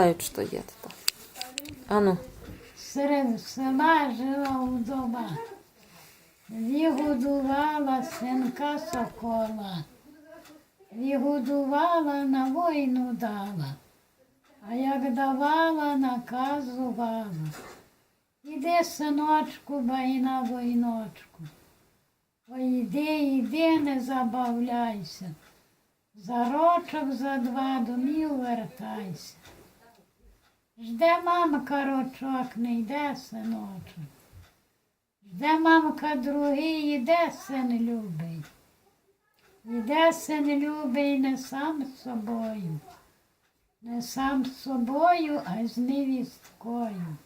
Знають, що є тут. Ану. Серед села жила вдова. Вігодувала синка сокола. Вігодувала на війну дала. А як давала, наказувала. Іди, синочку, бай на войночку. Ой, іди, іди, не забавляйся. За рочок, за два домів вертайся. Жде мамка рочок, не йде синочок. Жде мамка другий, іде син любий. Іде син любий не сам з собою, не сам з собою, а з невісткою.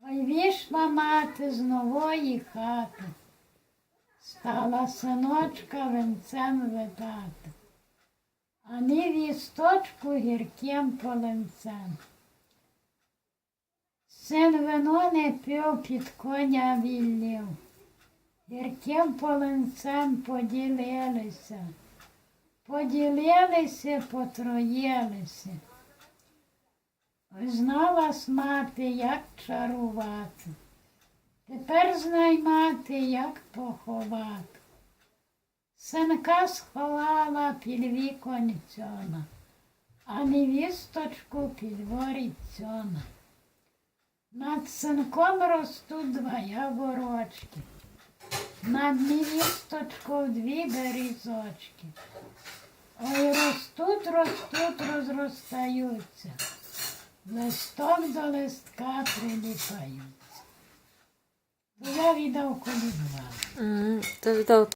Ой війшла мати з нової хати, стала синочка венцем видати, а невісточку гірким полинцем. Син вино не пив, під коня віллів. Гірким полинцем поділилися. Поділилися, потроїлися. Знала мати, як чарувати. Тепер знай мати, як поховати. Синка сховала під віконь а невісточку під воріцьона. Над синком ростуть два яворочки, над невісточкою дві берізочки. Ой, ростуть, ростуть, розростаються, листок до листка приліпаються. Я віддав Це віддав